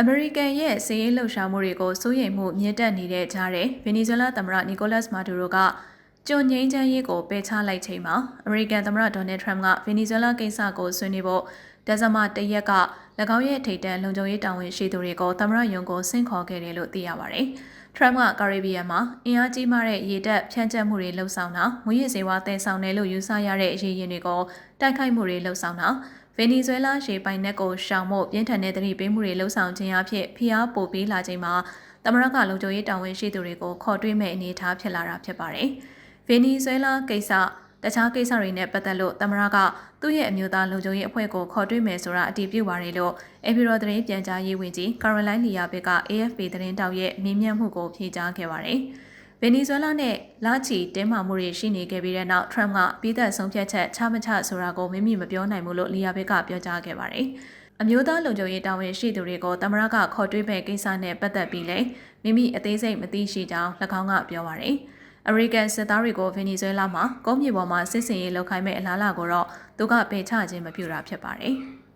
အမေရိကန်ရဲ့စီးရေးလှုပ်ရှားမှုတွေကိုစိုးရိမ်မှုမြင့်တက်နေတဲ့ကြားတဲ့ဗင်နီဇွဲလားသမ္မတနီကိုလတ်မာဒူရိုကကြုံငိမ့်ချမ်းရေးကိုပယ်ချလိုက်ချိန်မှာအမေရိကန်သမ္မတဒေါ်နယ်ထရမ်ကဗင်နီဇွဲလားကိစ္စကိုဆွေးနွေးဖို့ဒဇမတရက်က၎င်းရဲ့ထိပ်တန်းလုံခြုံရေးတာဝန်ရှိသူတွေကိုသမ္မတယုံကိုဆင့်ခေါ်ခဲ့တယ်လို့သိရပါတယ်။ထရမ်ကကာရီဘီယံမှာအင်အားကြီးမားတဲ့ရေတပ်ဖြန့်ကျက်မှုတွေလှုပ်ဆောင်တာငွေရည်စေဝါတည်ဆောင်တယ်လို့ယူဆရတဲ့ရေရင်တွေကိုတိုက်ခိုက်မှုတွေလှုပ်ဆောင်တာ ဗင်နီဇွဲလားရေပိုင်နက်ကိုရှောင်ဖို့ပြင်းထန်တဲ့သတိပေးမှုတွေလှုံ့ဆော်ခြင်းအဖြစ်ဖိအားပိုပေးလာချိန်မှာသမရကလုံခြုံရေးတာဝန်ရှိသူတွေကိုခေါ်တွေ့မဲ့အနေအထားဖြစ်လာတာဖြစ်ပါတယ်။ဗင်နီဇွဲလားကိစ္စတခြားကိစ္စတွေနဲ့ပတ်သက်လို့သမရကသူ့ရဲ့အမျိုးသားလုံခြုံရေးအဖွဲ့ကိုခေါ်တွေ့မယ်ဆိုတာအတည်ပြုပါတယ်လို့အေပီရိုသတင်းပြန်ကြားရေးဝန်ကြီးကာရိုလိုင်းလီယာဘက်က AFP သတင်းတောက်ရဲ့မြင်းမြတ်မှုကိုဖြေကြားခဲ့ပါတယ်။ ဗင်နီဇွဲလားနဲ့လာချီတင်းမာမှုတွေရှိနေခဲ့ပြီးတဲ့နောက်ထရမ့်ကပြည်သက်ဆုံးဖြတ်ချက်ချမချဆိုတာကိုမိမိမပြောနိုင်ဘူးလို့လီယာဘက်ကပြောကြားခဲ့ပါတယ်။အမျိုးသားလုံခြုံရေးတာဝန်ရှိသူတွေကိုတမရကခေါ်တွေးမဲ့ကိစ္စနဲ့ပတ်သက်ပြီးလည်းမိမိအသေးစိတ်မသိရှိကြောင်း၎င်းကပြောပါတယ်။အမေရိကန်စစ်သားတွေကိုဗင်နီဇွဲလားမှာကုန်းမြေပေါ်မှာစစ်စင်ရေးလုပ်ခိုင်းမဲ့အလားအလာကိုတော့သူကပယ်ချခြင်းမပြုတာဖြစ်ပါတယ်။